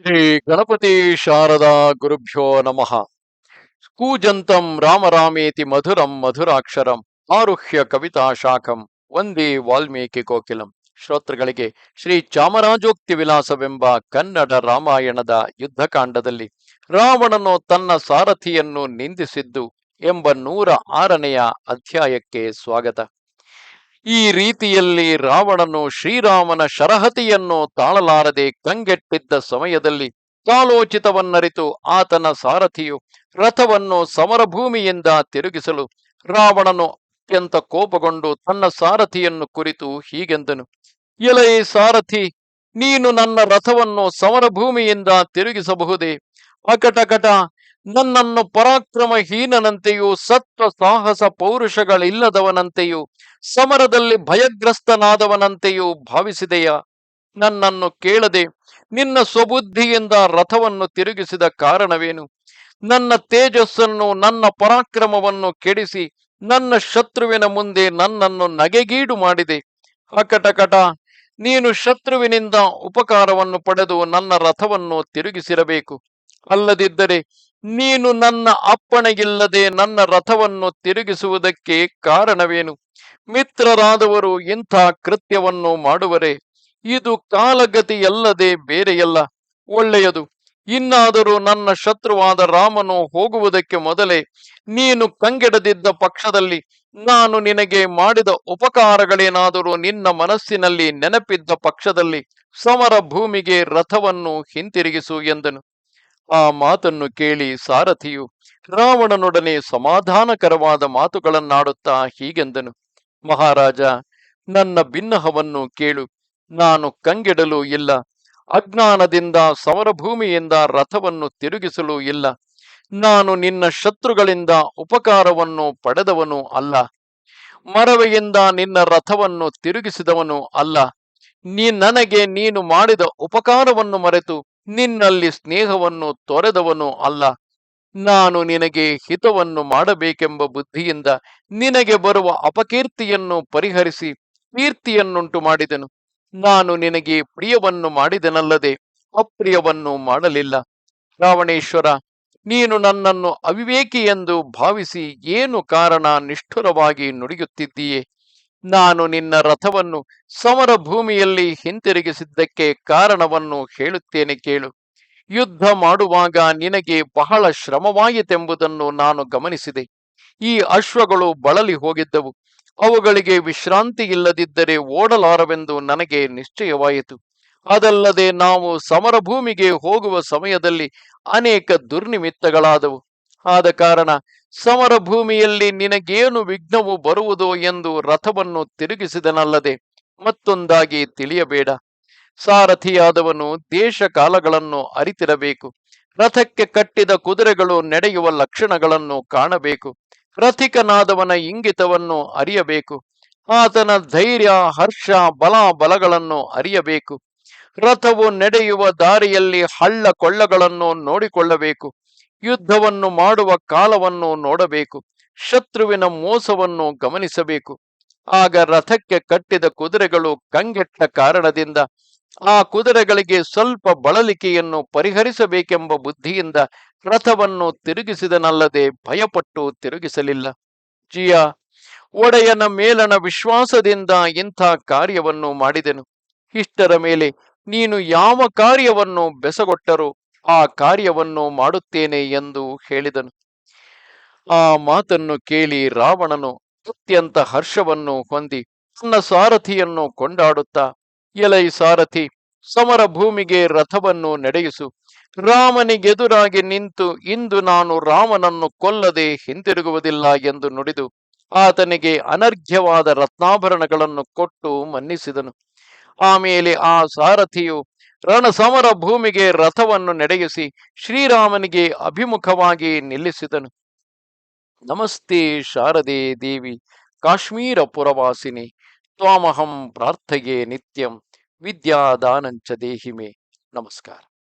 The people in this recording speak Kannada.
ಶ್ರೀ ಗಣಪತಿ ಶಾರದಾ ಗುರುಭ್ಯೋ ನಮಃ. ಕೂಜಂತಂ ರಾಮರಾಮೇತಿ ಮಧುರಂ ಮಧುರಾಕ್ಷರಂ ಆರುಹ್ಯ ಕವಿತಾ ಶಾಖಂ ವಂದೇ ವಾಲ್ಮೀಕಿ ಕೋಕಿಲಂ. ಶ್ರೋತೃಗಳಿಗೆ ಶ್ರೀ ಚಾಮರಾಜೋಕ್ತಿ ವಿಲಾಸವೆಂಬ ಕನ್ನಡ ರಾಮಾಯಣದ ಯುದ್ಧಕಾಂಡದಲ್ಲಿ ರಾವಣನು ತನ್ನ ಸಾರಥಿಯನ್ನು ನಿಂದಿಸಿದ್ದು ಎಂಬ ನೂರ ಆರನೆಯ ಅಧ್ಯಾಯಕ್ಕೆ ಸ್ವಾಗತ. ಈ ರೀತಿಯಲ್ಲಿ ರಾವಣನು ಶ್ರೀರಾಮನ ಶರಹತಿಯನ್ನು ತಾಳಲಾರದೆ ಕಂಗೆಟ್ಟಿದ್ದ ಸಮಯದಲ್ಲಿ ಕಾಲೋಚಿತವನ್ನರಿತು. ಆತನ ಸಾರಥಿಯು ರಥವನ್ನು ಸಮರಭೂಮಿಯಿಂದ ತಿರುಗಿಸಲು ರಾವಣನು ಅತ್ಯಂತ ಕೋಪಗೊಂಡು ತನ್ನ ಸಾರಥಿಯನ್ನು ಕುರಿತು ಹೀಗೆಂದನು. ಎಲೈ ಸಾರಥಿ, ನೀನು ನನ್ನ ರಥವನ್ನು ಸಮರಭೂಮಿಯಿಂದ ತಿರುಗಿಸಬಹುದೇ? ಅಕಟಕಟ ನನ್ನನ್ನು ಪರಾಕ್ರಮಹೀನನಂತೆಯೂ ಸತ್ವ ಸಾಹಸ ಪೌರುಷಗಳಿಲ್ಲದವನಂತೆಯೂ, ಸಮರದಲ್ಲಿ ಭಯಗ್ರಸ್ತನಾದವನಂತೆಯೂ ಭಾವಿಸಿದೆಯಾ? ನನ್ನನ್ನು ಕೇಳದೆ, ನಿನ್ನ ಸ್ವಬುದ್ಧಿಯಿಂದ ರಥವನ್ನು ತಿರುಗಿಸಿದ ಕಾರಣವೇನು? ನನ್ನ ತೇಜಸ್ಸನ್ನು, ನನ್ನ ಪರಾಕ್ರಮವನ್ನು ಕೆಡಿಸಿ, ನನ್ನ ಶತ್ರುವಿನ ಮುಂದೆ ನನ್ನನ್ನು ನಗೆಗೀಡು ಮಾಡಿದೆ. ಅಕಟಕಟ, ನೀನು ಶತ್ರುವಿನಿಂದ ಉಪಕಾರವನ್ನು ಪಡೆದು ನನ್ನ ರಥವನ್ನು ತಿರುಗಿಸಿರಬೇಕು. ಅಲ್ಲದಿದ್ದರೆ ನೀನು ನನ್ನ ಅಪ್ಪಣೆಗಿಲ್ಲದೆ ನನ್ನ ರಥವನ್ನು ತಿರುಗಿಸುವುದಕ್ಕೆ ಕಾರಣವೇನು? ಮಿತ್ರರಾದವರು ಇಂಥ ಕೃತ್ಯವನ್ನು ಮಾಡುವರೆ? ಇದು ಕಾಲಗತಿಯಲ್ಲದೆ ಬೇರೆಯಲ್ಲ. ಒಳ್ಳೆಯದು. ಇನ್ನಾದರೂ ನನ್ನ ಶತ್ರುವಾದ ರಾಮನು ಹೋಗುವುದಕ್ಕೆ ಮೊದಲೇ ನೀನು ಕಂಗೆಡದಿದ್ದ ಪಕ್ಷದಲ್ಲಿ ನಾನು ನಿನಗೆ ಮಾಡಿದ ಉಪಕಾರಗಳೇನಾದರೂ ನಿನ್ನ ಮನಸ್ಸಿನಲ್ಲಿ ನೆನಪಿದ್ದ ಪಕ್ಷದಲ್ಲಿ ಸಮರ ಭೂಮಿಗೆ ರಥವನ್ನು ಹಿಂತಿರುಗಿಸು ಎಂದನು. ಆ ಮಾತನ್ನು ಕೇಳಿ ಸಾರಥಿಯು ರಾವಣನೊಡನೆ ಸಮಾಧಾನಕರವಾದ ಮಾತುಗಳನ್ನಾಡುತ್ತಾ ಹೀಗೆಂದನು. ಮಹಾರಾಜ, ನನ್ನ ಭಿನ್ನಹವನ್ನು ಕೇಳು. ನಾನು ಕಂಗೆಡಲು ಇಲ್ಲ. ಅಜ್ಞಾನದಿಂದ ಸಮರಭೂಮಿಯಿಂದ ರಥವನ್ನು ತಿರುಗಿಸಲು ಇಲ್ಲ. ನಾನು ನಿನ್ನ ಶತ್ರುಗಳಿಂದ ಉಪಕಾರವನ್ನು ಪಡೆದವನು ಅಲ್ಲ. ಮರವೆಯಿಂದ ನಿನ್ನ ರಥವನ್ನು ತಿರುಗಿಸಿದವನು ಅಲ್ಲ. ನೀ ನನಗೆ ನೀನು ಮಾಡಿದ ಉಪಕಾರವನ್ನು ಮರೆತು ನಿನ್ನಲ್ಲಿ ಸ್ನೇಹವನ್ನು ತೊರೆದವನು ಅಲ್ಲ. ನಾನು ನಿನಗೆ ಹಿತವನ್ನು ಮಾಡಬೇಕೆಂಬ ಬುದ್ಧಿಯಿಂದ ನಿನಗೆ ಬರುವ ಅಪಕೀರ್ತಿಯನ್ನು ಪರಿಹರಿಸಿ ಕೀರ್ತಿಯನ್ನುಂಟು ಮಾಡಿದನು. ನಾನು ನಿನಗೆ ಪ್ರಿಯವನ್ನು ಮಾಡಿದನಲ್ಲದೆ ಅಪ್ರಿಯವನ್ನು ಮಾಡಲಿಲ್ಲ. ರಾವಣೇಶ್ವರ, ನೀನು ನನ್ನನ್ನು ಅವಿವೇಕಿ ಎಂದು ಭಾವಿಸಿ ಏನು ಕಾರಣ ನಿಷ್ಠುರವಾಗಿ ನುಡಿಯುತ್ತಿದ್ದೀಯೆ? ನಾನು ನಿನ್ನ ರಥವನ್ನು ಸಮರ ಭೂಮಿಯಲ್ಲಿ ಹಿಂತಿರುಗಿಸಿದ್ದಕ್ಕೆ ಕಾರಣವನ್ನು ಹೇಳುತ್ತೇನೆ ಕೇಳು. ಯುದ್ಧ ಮಾಡುವಾಗ ನಿನಗೆ ಬಹಳ ಶ್ರಮವಾಯಿತೆಂಬುದನ್ನು ನಾನು ಗಮನಿಸಿದೆ. ಈ ಅಶ್ವಗಳು ಬಳಲಿ ಹೋಗಿದ್ದವು. ಅವುಗಳಿಗೆ ವಿಶ್ರಾಂತಿ ಇಲ್ಲದಿದ್ದರೆ ಓಡಲಾರವೆಂದು ನನಗೆ ನಿಶ್ಚಯವಾಯಿತು. ಅದಲ್ಲದೆ ನಾವು ಸಮರಭೂಮಿಗೆ ಹೋಗುವ ಸಮಯದಲ್ಲಿ ಅನೇಕ ದುರ್ನಿಮಿತ್ತಗಳಾದವು. ಆದ ಕಾರಣ ಸಮರ ಭೂಮಿಯಲ್ಲಿ ನಿನಗೇನು ವಿಘ್ನವು ಬರುವುದೋ ಎಂದು ರಥವನ್ನು ತಿರುಗಿಸಿದನಲ್ಲದೆ ಮತ್ತೊಂದಾಗಿ ತಿಳಿಯಬೇಡ. ಸಾರಥಿಯಾದವನು ದೇಶ ಕಾಲಗಳನ್ನು ಅರಿತಿರಬೇಕು. ರಥಕ್ಕೆ ಕಟ್ಟಿದ ಕುದುರೆಗಳು ನಡೆಯುವ ಲಕ್ಷಣಗಳನ್ನು ಕಾಣಬೇಕು. ರಥಿಕನಾದವನ ಇಂಗಿತವನ್ನು ಅರಿಯಬೇಕು. ಆತನ ಧೈರ್ಯ, ಹರ್ಷ ಬಲ ಬಲಗಳನ್ನು ಅರಿಯಬೇಕು. ರಥವು ನಡೆಯುವ ದಾರಿಯಲ್ಲಿ ಹಳ್ಳ ಕೊಳ್ಳಗಳನ್ನು ನೋಡಿಕೊಳ್ಳಬೇಕು. ಯುದ್ಧವನ್ನು ಮಾಡುವ ಕಾಲವನ್ನು ನೋಡಬೇಕು, ಶತ್ರುವಿನ ಮೋಸವನ್ನು ಗಮನಿಸಬೇಕು. ಆಗ ರಥಕ್ಕೆ ಕಟ್ಟಿದ ಕುದುರೆಗಳು ಕಂಗೆಟ್ಟ ಕಾರಣದಿಂದ ಆ ಕುದುರೆಗಳಿಗೆ ಸ್ವಲ್ಪ ಬಳಲಿಕೆಯನ್ನು ಪರಿಹರಿಸಬೇಕೆಂಬ ಬುದ್ಧಿಯಿಂದ ರಥವನ್ನು ತಿರುಗಿಸಿದನಲ್ಲದೆ ಭಯಪಟ್ಟು ತಿರುಗಿಸಲಿಲ್ಲ. ಜಿಯ, ಒಡೆಯನ ಮೇಲನ ವಿಶ್ವಾಸದಿಂದ ಇಂಥ ಕಾರ್ಯವನ್ನು ಮಾಡಿದೆನು. ಇಷ್ಟರ ಮೇಲೆ ನೀನು ಯಾವ ಕಾರ್ಯವನ್ನು ಬೆಸಗೊಟ್ಟರೂ? ಆ ಕಾರ್ಯವನ್ನು ಮಾಡುತ್ತೇನೆ ಎಂದು ಹೇಳಿದನು. ಆ ಮಾತನ್ನು ಕೇಳಿ ರಾವಣನು ಅತ್ಯಂತ ಹರ್ಷವನ್ನು ಹೊಂದಿ ತನ್ನ ಸಾರಥಿಯನ್ನು ಕೊಂಡಾಡುತ್ತಾ, ಎಲೈ ಸಾರಥಿ, ಸಮರ ಭೂಮಿಗೆ ರಥವನ್ನು ನಡೆಯಿಸು. ರಾಮನಿಗೆದುರಾಗಿ ನಿಂತು ಇಂದು ನಾನು ರಾಮನನ್ನು ಕೊಲ್ಲದೆ ಹಿಂತಿರುಗುವುದಿಲ್ಲ ಎಂದು ನುಡಿದು ಆತನಿಗೆ ಅನರ್ಘ್ಯವಾದ ರತ್ನಾಭರಣಗಳನ್ನು ಕೊಟ್ಟು ಮನ್ನಿಸಿದನು. ಆಮೇಲೆ ಆ ಸಾರಥಿಯು ರಣಸಮರ ಭೂಮಿಗೆ ರಥವನ್ನು ನಡೆಯಿಸಿ ಶ್ರೀರಾಮನಿಗೆ ಅಭಿಮುಖವಾಗಿ ನಿಲ್ಲಿಸಿದನು. ನಮಸ್ತೆ ಶಾರದೆ ದೇವಿ ಕಾಶ್ಮೀರ ಪುರವಾಸಿನಿ ತ್ವಾಮಹಂ ಪ್ರಾರ್ಥೆಯೇ ನಿತ್ಯಂ, ವಿದ್ಯಾದಾನಂಚ ದೇಹಿಮೆ. ನಮಸ್ಕಾರ.